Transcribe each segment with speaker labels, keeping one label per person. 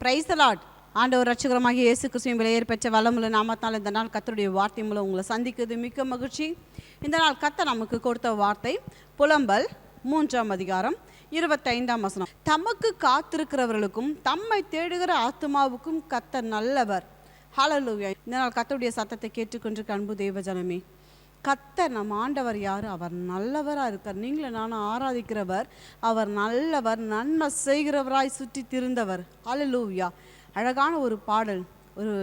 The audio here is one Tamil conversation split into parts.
Speaker 1: பிரைஸ் லாட் ஆண்டவர் ரட்சகரமாக இயேசு கிறிஸ்துவின் விலையேற் பெற்ற வளமுள்ள நாமத்தால் இந்த நாள் கத்தருடைய வார்த்தை மூலம் உங்களை சந்திக்கிறது. மிக்க மகிழ்ச்சி. இந்த நாள் கத்த நமக்கு கொடுத்த வார்த்தை புலம்பல் மூன்றாம் அதிகாரம் இருபத்தைந்தாம் வசனம். தமக்கு காத்திருக்கிறவர்களுக்கும் தம்மை தேடுகிற ஆத்மாவுக்கும் கத்த நல்லவர். ஹalleluya இந்த நாள் கத்தருடைய சத்தத்தை கேட்டுக்கொண்டிருக்க அன்பு தேவ ஜனமே கத்தர் நம் ஆண்டவர் யார்? அவர் நல்லவராக இருக்கார். நீங்களும் நானும் ஆராதிக்கிறவர். அவர் நல்லவர் நன்மை செய்கிறவராய் சுற்றி திருந்தவர். அலலூவியா அழகான ஒரு பாடல். ஒரு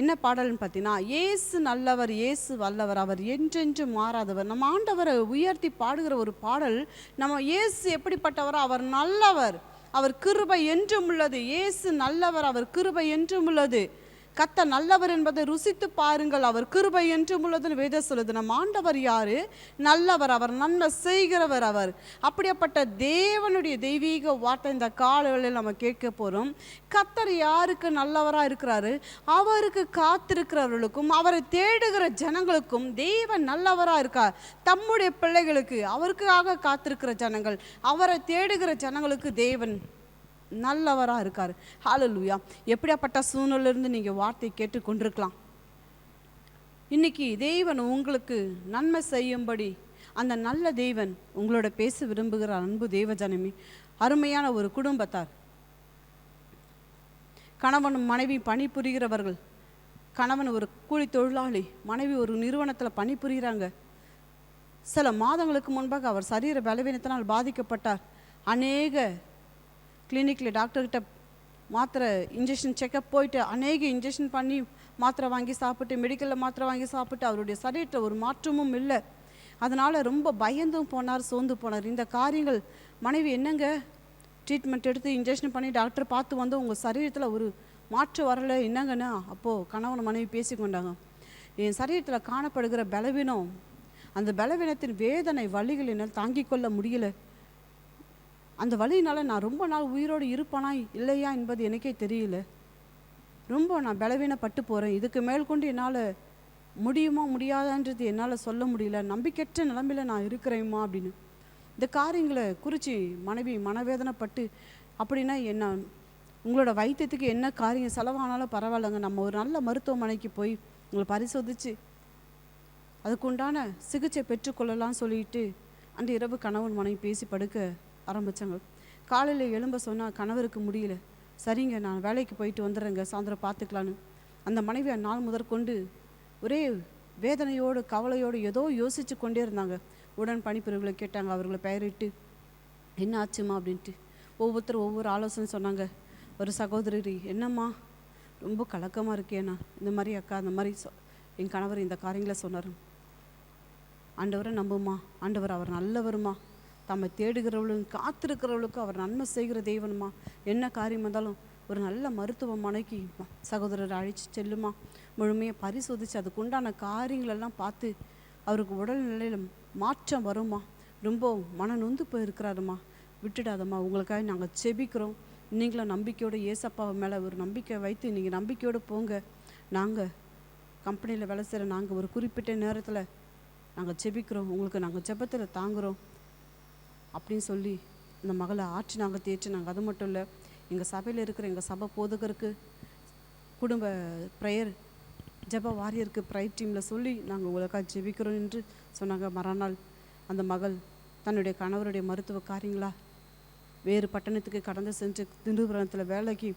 Speaker 1: என்ன பாடல்னு பார்த்தீங்கன்னா இயேசு நல்லவர் இயேசு வல்லவர். அவர் என்றென்றும் மாறாதவர். நம்ம ஆண்டவரை உயர்த்தி பாடுகிற ஒரு பாடல் நம்ம இயேசு எப்படிப்பட்டவர்? அவர் நல்லவர். அவர் கிருபை என்றும் உள்ளது. இயேசு நல்லவர். அவர் கிருபை என்றும் உள்ளது. கத்த நல்லவர் என்பதை ருசித்து பாருங்கள். அவர் கிருபை என்றும் உள்ளதுன்னு வேத சொல்லுது நம்ம ஆண்டவர் யாரு? நல்லவர் அவர் நன்மை செய்கிறவர் அவர். அப்படிப்பட்ட தேவனுடைய தெய்வீக வார்த்தை இந்த காலங்களில் நம்ம கேட்க போகிறோம் கத்தர் யாருக்கு நல்லவராக இருக்கிறாரு? அவருக்கு காத்திருக்கிறவர்களுக்கும் அவரை தேடுகிற ஜனங்களுக்கும் தேவன் நல்லவராக இருக்கார். தம்முடைய பிள்ளைகளுக்கு அவருக்காக காத்திருக்கிற ஜனங்கள் அவரை தேடுகிற ஜனங்களுக்கு தேவன் நல்லவராக இருக்கார். ஹாலலூயா எப்படியாப்பட்ட சூழ்நிலிருந்து நீங்கள் வார்த்தை கேட்டு கொண்டிருக்கலாம் இன்னைக்கு தேவன் உங்களுக்கு நன்மை செய்யும்படி அந்த நல்ல தேவன் உங்களோட பேச விரும்புகிற அன்பு தேவ அருமையான ஒரு குடும்பத்தார். கணவனும் மனைவி பணிபுரிகிறவர்கள். கணவன் ஒரு கூலி தொழிலாளி மனைவி ஒரு நிறுவனத்தில் பணிபுரிகிறாங்க. சில மாதங்களுக்கு முன்பாக அவர் சரீர பலவீனத்தினால் பாதிக்கப்பட்டார். அநேக கிளினிக்கில் டாக்டர்கிட்ட மாத்திரை இன்ஜெக்ஷன் செக்கப் போயிட்டு அநேக இன்ஜெக்ஷன் பண்ணி மாத்திரை வாங்கி சாப்பிட்டு மெடிக்கலில் மாத்திரை வாங்கி சாப்பிட்டு அவருடைய சரீரத்தில் ஒரு மாற்றமும் இல்லை. அதனால் ரொம்ப பயந்தும் போனார் சோர்ந்து போனார். இந்த காரியங்கள் மனைவி என்னங்க ட்ரீட்மெண்ட் எடுத்து இன்ஜெக்ஷன் பண்ணி டாக்டர் பார்த்து வந்து உங்கள் சரீரத்தில் ஒரு மாற்றம் வரலை என்னங்கன்னா அப்போது கணவன் மனைவி பேசிக்கொண்டாங்க என் சரீரத்தில் காணப்படுகிற பலவீனம் அந்த பலவீனத்தின் வேதனை வழிகள் என்னால் தாங்கிக் கொள்ள முடியலை. அந்த வழியினால் நான் ரொம்ப நாள் உயிரோடு இருப்பானா இல்லையா என்பது எனக்கே தெரியல. ரொம்ப நான் பலவீனப்பட்டு போகிறேன் இதுக்கு மேல் கொண்டு என்னால் முடியுமா முடியாதான்றது என்னால் சொல்ல முடியல. நம்பிக்கையற்ற நிலமையில் நான் இருக்கிறேம்மா அப்படின்னு. இந்த காரியங்களை குறித்து மனைவி மனவேதனைப்பட்டு அப்படின்னா என்ன? உங்களோட வைத்தியத்துக்கு என்ன காரியம்? செலவானாலும் பரவாயில்லைங்க. நம்ம ஒரு நல்ல மருத்துவமனைக்கு போய் உங்களை பரிசோதிச்சு அதுக்குண்டான சிகிச்சை பெற்றுக்கொள்ளலாம் சொல்லிட்டு அந்த இரவு கணவன் மனைவி பேசி படுக்க ஆரம்பித்தாங்க காலையில் எழும்ப சொன்னால் கணவருக்கு முடியல. சரிங்க நான் வேலைக்கு போயிட்டு வந்துடுறேங்க. சாயந்தரம் பார்த்துக்கலான்னு அந்த மனைவியை நாள் முதற்கொண்டு ஒரே வேதனையோடு கவலையோடு ஏதோ யோசித்து கொண்டே இருந்தாங்க. உடன் பணிப்பிரிவுகளை கேட்டாங்க. அவர்களை பெயரிட்டு என்ன ஆச்சுமா அப்படின்ட்டு. ஒவ்வொருத்தரும் ஒவ்வொரு ஆலோசனை சொன்னாங்க. ஒரு சகோதரி என்னம்மா? ரொம்ப கலக்கமாக இருக்கேண்ணா இந்த மாதிரி அக்கா இந்த மாதிரி சொ என் கணவர் இந்த காரியங்களை சொன்னார். ஆண்டவரை நம்புமா ஆண்டவர் அவர் நல்லவருமா தம்மை தேடுகிறவளும் காத்திருக்கிறவளுக்கு அவர் நன்மை செய்கிற தெய்வனுமா என்ன காரியம் இருந்தாலும் ஒரு நல்ல மருத்துவமனைக்கு சகோதரர் அழைச்சி செல்லுமா? முழுமையாக பரிசோதித்து அதுக்குண்டான காரியங்களெல்லாம் பார்த்து அவருக்கு உடல்நிலையில் மாற்றம் வருமா? ரொம்ப மன நொந்து போயிருக்கிறாருமா? விட்டுடாதம்மா உங்களுக்காக நாங்கள் செபிக்கிறோம். நீங்களும் நம்பிக்கையோடு ஏசப்பா மேலே ஒரு நம்பிக்கை வைத்து நீங்கள் நம்பிக்கையோடு போங்க. நாங்கள் கம்பெனியில் வேலை செய்கிற நாங்கள் ஒரு குறிப்பிட்ட நேரத்தில் நாங்கள் செபிக்கிறோம். உங்களுக்கு நாங்கள் ஜெபத்தில் தாங்குகிறோம் அப்படின்னு சொல்லி இந்த மகளை ஆற்றி நாங்கள் தேற்றினாங்க அது மட்டும் இல்லை எங்கள் சபையில் இருக்கிற எங்கள் சபை போதகருக்கு குடும்ப ப்ரேயர் ஜப வாரியருக்கு ப்ரைட் டீமில் சொல்லி நாங்கள் உங்களுக்காக ஜெபிக்கிறோம் என்று சொன்னாங்க. மறுநாள் அந்த மகள் தன்னுடைய கணவருடைய மருத்துவ காரியங்களா வேறு பட்டணத்துக்கு கடந்து சென்று திண்டுபுரத்தில் வேலைக்கு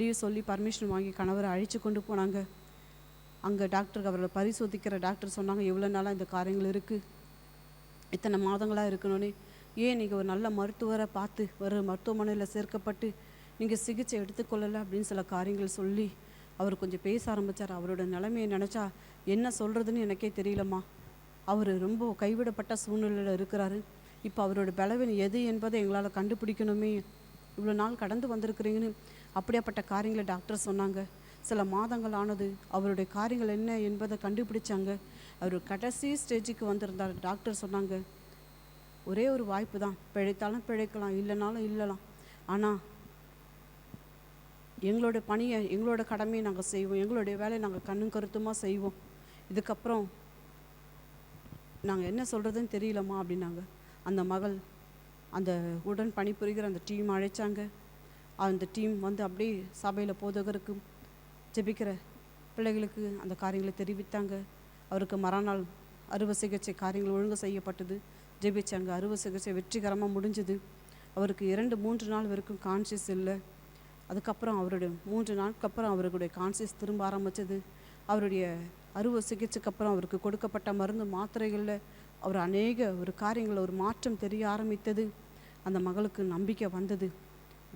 Speaker 1: லீவ் சொல்லி பர்மிஷன் வாங்கி கணவரை அழித்து கொண்டு போனாங்க. அங்கே டாக்டருக்கு அவரை பரிசோதிக்கிற டாக்டர் சொன்னாங்க எவ்வளோ நாளாக இந்த காரியங்கள் இருக்குது இத்தனை மாதங்களாக இருக்கணும்னே. ஏன் நீங்கள் ஒரு நல்ல மருத்துவரை பார்த்து ஒரு மருத்துவமனையில் சேர்க்கப்பட்டு நீங்கள் சிகிச்சை எடுத்துக்கொள்ளலை அப்படின்னு சில காரியங்கள் சொல்லி அவர் கொஞ்சம் பேச ஆரம்பித்தார் அவரோட நிலைமையை நினச்சா என்ன சொல்கிறதுன்னு எனக்கே தெரியலம்மா. அவர் ரொம்ப கைவிடப்பட்ட சூழ்நிலையில் இருக்கிறாரு. இப்போ அவரோட பலவீனம் எது என்பதை எங்களால் கண்டுபிடிக்கணுமே. இவ்வளோ நாள் கடந்து வந்திருக்கிறீங்கன்னு அப்படியாப்பட்ட காரியங்களை டாக்டர் சொன்னாங்க. சில மாதங்கள் ஆனது அவருடைய காரியங்கள் என்ன என்பதை கண்டுபிடிச்சாங்க. அவர் கடைசி ஸ்டேஜுக்கு வந்திருந்தார். டாக்டர் சொன்னாங்க ஒரே ஒரு வாய்ப்பு தான். பிழைத்தாலும் பிழைக்கலாம் இல்லைனாலும் இல்லைலாம். ஆனால் எங்களோட பணியை எங்களோட கடமையை நாங்கள் செய்வோம். எங்களுடைய வேலையை நாங்கள் கண்ணும் கருத்துமாக செய்வோம். இதுக்கப்புறம் நாங்கள் என்ன சொல்கிறதுன்னு தெரியலம்மா அப்படின்னாங்க. அந்த மகள் அந்த உடன் பணிபுரிகிற அந்த டீம் அழைச்சாங்க. அந்த டீம் வந்து அப்படியே சபையில் போதகருக்கு ஜெபிக்கிற பிள்ளைகளுக்கு அந்த காரியங்களை தெரிவித்தாங்க. அவருக்கு மறுநாள் அறுவை சிகிச்சை காரியங்கள் ஒழுங்கு செய்யப்பட்டது. ஜெபிச்சாங்க அறுவை சிகிச்சை வெற்றிகரமாக முடிஞ்சது. அவருக்கு இரண்டு மூன்று நாள் வரைக்கும் கான்சியஸ் இல்லை. அதுக்கப்புறம் அவருடைய மூன்று நாளுக்கு அப்புறம் அவருடைய கான்சியஸ் திரும்ப ஆரம்பித்தது அவருடைய அறுவை சிகிச்சைக்கு அப்புறம் அவருக்கு கொடுக்கப்பட்ட மருந்து மாத்திரைகளில் அவர் அநேக ஒரு காரியங்களில் ஒரு மாற்றம் தெரிய ஆரம்பித்தது. அந்த மகளுக்கு நம்பிக்கை வந்தது.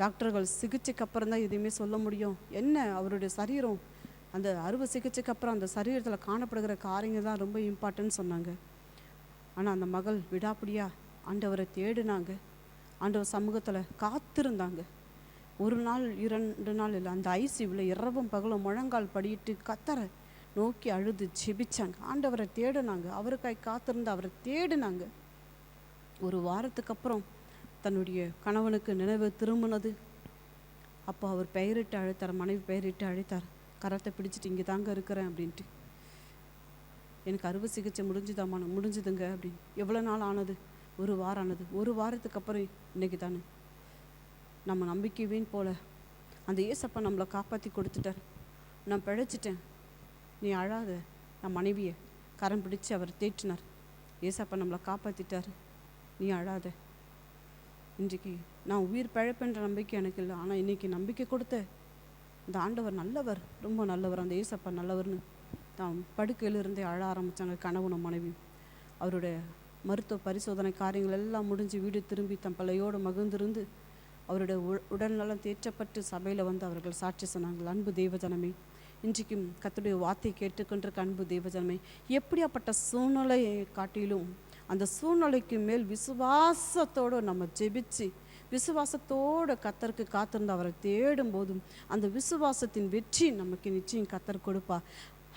Speaker 1: டாக்டர்கள் சிகிச்சைக்கு அப்புறம் தான் எதுவுமே சொல்ல முடியும். என்ன அவருடைய சரீரம்? அந்த அறுவை சிகிச்சைக்கு அப்புறம் அந்த சரீரத்தில் காணப்படுகிற காரியங்கள் தான் ரொம்ப இம்பார்ட்டன்ட் சொன்னாங்க. ஆனால் அந்த மகள் விடாப்பிடியாக ஆண்டவரை தேடினாங்க. ஆண்டவர் சமூகத்தில் காத்திருந்தாங்க. ஒரு நாள் இரண்டு நாள் இல்லை அந்த ஐசியூவில் இரவும் பகலும் முழங்கால் படியிட்டு கத்தரை நோக்கி அழுது ஜெபிச்சாங்க. ஆண்டவரை தேடினாங்க. அவருக்காய் காத்திருந்து அவரை தேடினாங்க. ஒரு வாரத்துக்கு அப்புறம் தன்னுடைய கணவனுக்கு நினைவு திரும்பினது. அப்போ அவர் பெயரிட்டு அழைத்தார் மனைவி பெயரிட்டு அழைத்தார். கரத்தை பிடிச்சிட்டு இங்கே தாங்க இருக்கிறேன் அப்படின்ட்டு. எனக்கு அறுவை சிகிச்சை முடிஞ்சுதாம்மா முடிஞ்சுதுங்க அப்படின்னு. எவ்வளோ நாள் ஆனது? ஒரு வாரம் ஆனது. ஒரு வாரத்துக்கு அப்புறம் இன்னைக்கு தானே. நம்ம நம்பிக்கை வீண் போல. அந்த ஏசப்பா நம்மளை காப்பாற்றி கொடுத்துட்டார். நான் பிழைச்சிட்டேன். நீ அழாத. நான் மனைவியை கரம் பிடிச்சு அவர் தேற்றினார். ஏசப்பா நம்மளை காப்பாற்றிட்டார் நீ அழாத. இன்றைக்கு நான் உயிர் பிழைப்பென்ற நம்பிக்கை எனக்கு இல்லை. ஆனால் இன்றைக்கி நம்பிக்கை கொடுத்த இந்த ஆண்டவர் நல்லவர் ரொம்ப நல்லவர். அந்த ஏசப்பா நல்லவர்னு தான் படுக்கையிலிருந்தே அழ ஆரம்பித்தாங்க கணவனும் மனைவி அவருடைய மருத்துவ பரிசோதனை காரியங்கள் எல்லாம் முடிஞ்சு வீடு திரும்பி தன் பிள்ளையோடு மகிழ்ந்திருந்து அவருடைய உ- உடல்நலம் தேற்றப்பட்டு சபையில் வந்து அவர்கள் சாட்சி சொன்னார்கள். அன்பு தேவஜனமே இன்றைக்கும் கத்துடைய வார்த்தை கேட்டுக்கொண்டிருக்க அன்பு தேவஜனமே எப்படியாப்பட்ட சூழ்நிலையை காட்டிலும் அந்த சூழ்நிலைக்கு மேல் விசுவாசத்தோடு நம்ம ஜெபிச்சு விசுவாசத்தோடு கத்தருக்கு காத்திருந்து அவரை தேடும் போதும் அந்த விசுவாசத்தின் வெற்றி நமக்கு நிச்சயம் கத்தர் கொடுப்பா.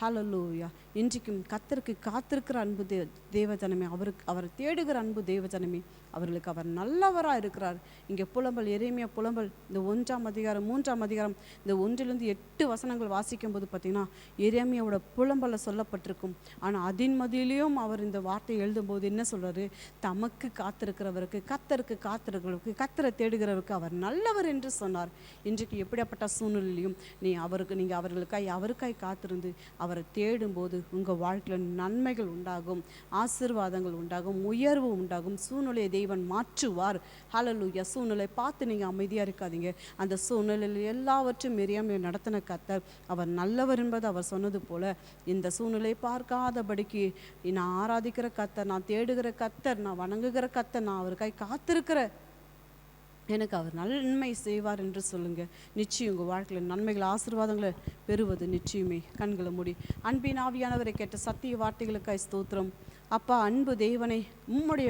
Speaker 1: ஹலலூயா இன்றைக்கும் கத்தருக்கு காத்திருக்கிற அன்பு தே தேவஜனமே அவருக்கு அவரை தேடுகிற அன்பு தேவஜனமே அவர்களுக்கு அவர் நல்லவராக இருக்கிறார். இங்கே புலம்பல் எரேமியா புலம்பல் இந்த ஒன்றாம் அதிகாரம் மூன்றாம் அதிகாரம் இந்த ஒன்றிலிருந்து எட்டு வசனங்கள் வாசிக்கும் போது பார்த்தீங்கன்னா எரேமியாவோட புலம்பல சொல்லப்பட்டிருக்கும். ஆனால் அதன் மதியிலையும் அவர் இந்த வார்த்தையை எழுதும்போது என்ன சொல்கிறாரு தமக்கு காத்திருக்கிறவருக்கு கத்தருக்கு காத்திருக்கிறவருக்கு கத்தரை தேடுகிறவருக்கு அவர் நல்லவர் என்று சொன்னார். இன்றைக்கு எப்படியாப்பட்ட சூழ்நிலையிலும் நீ அவருக்கு நீங்கள் அவர்களுக்காய் அவருக்காய் காத்திருந்து அவர் அவரை தேடும்போது உங்கள் வாழ்க்கையில் நன்மைகள் உண்டாகும் ஆசீர்வாதங்கள் உண்டாகும் உயர்வு உண்டாகும். சூழ்நிலையை தெய்வன் மாற்றுவார். ஹalleluya சூழ்நிலை பார்த்து நீங்கள் அமைதியாக இருக்காதீங்க. அந்த சூழ்நிலையில் எல்லாவற்றையும் மெரியாமை நடத்தின கத்தர் அவர் நல்லவர் என்பது அவர் சொன்னது போல இந்த சூழ்நிலை பார்க்காதபடிக்கு நான் ஆராதிக்கிற கத்தர் நான் தேடுகிற கத்தர் நான் வணங்குகிற கத்தர் நான் அவருக்காய் காத்திருக்கிற எனக்கு அவர் நன்மை செய்வார் என்று சொல்லுங்க. நிச்சயம் உங்கள் வாழ்க்கையில் நன்மைகள் ஆசீர்வாதங்களை பெறுவது நிச்சயமே. கண்களை மூடி. அன்பின் ஆவியானவரை கேட்ட சத்திய வார்த்தைகளுக்காய் ஸ்தோத்திரம். அப்பா அன்பு தேவனை உம்முடைய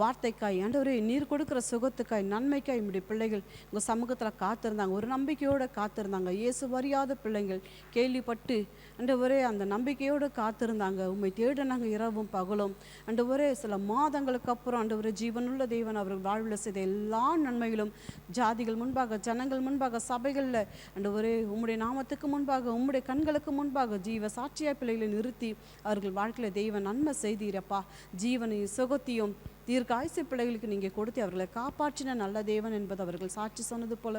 Speaker 1: வார்த்தைக்காய் ஆண்டவரே நீர் கொடுக்குற சுகத்துக்காய் நன்மைக்காய் இப்படி பிள்ளைகள் உங்கள் சமூகத்தில் காத்திருந்தாங்க. ஒரு நம்பிக்கையோடு காத்திருந்தாங்க. இயேசு அறியாத பிள்ளைங்கள் கேள்விப்பட்டு ஆண்டவரே அந்த நம்பிக்கையோடு காத்திருந்தாங்க. உம்மை தேடினாங்க இரவும் பகலும். ஆண்டவரே சில மாதங்களுக்கு அப்புறம் ஆண்டவரே ஜீவனுள்ள தேவன் அவர்கள் வாழ்வில் செய்த எல்லா நன்மைகளும் ஜாதிகள் முன்பாக ஜனங்கள் முன்பாக சபைகளில் ஆண்டவரே உம்முடைய நாமத்துக்கு முன்பாக உம்முடைய கண்களுக்கு முன்பாக ஜீவ சாட்சியாய் பிள்ளைகளை நிறுத்தி அவர்கள் வாழ்க்கையில் தெய்வ நன்மை செய்தீரப்பா ஜீவனையும் சுகத்தையும் தீர்க்காயுசு பிள்ளைகளுக்கு நீங்கள் கொடுத்து அவர்களை காப்பாற்றின நல்ல தேவன் என்பது அவர்கள் சாட்சி சொன்னது போல.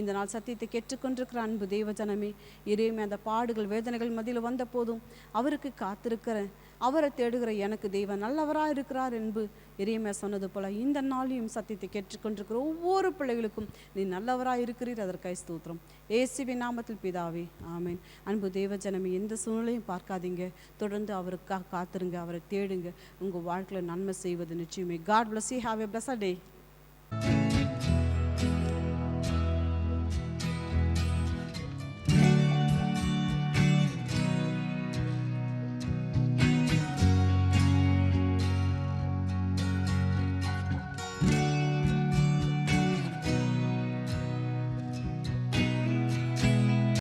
Speaker 1: இந்த நாள் சத்தியத்தை கேட்டுக்கொண்டிருக்கிற அன்பு தேவ ஜனமே இறைமை அந்த பாடுகள் வேதனைகள் மதியில் வந்த போதும் அவருக்கு காத்திருக்கிறேன் அவரை தேடுகிற எனக்கு தெய்வம் நல்லவராக இருக்கிறார் என்பு எரியமே சொன்னது போல இந்த நாளையும் சத்தியத்தை கேட்டுக்கொண்டிருக்கிற ஒவ்வொரு பிள்ளைகளுக்கும் நீ நல்லவராக இருக்கிறீர் அதற்காய் ஸ்தூத்திரம். ஏசிவி நாமத்தில் பிதாவே ஆமேன். அன்பு தெய்வ ஜனமே எந்த சூழ்நிலையும் பார்க்காதீங்க. தொடர்ந்து அவருக்காக காத்துருங்க அவரை தேடுங்க. உங்கள் வாழ்க்கையில் நன்மை செய்வது நிச்சயமே. God bless you. Have a blessed day.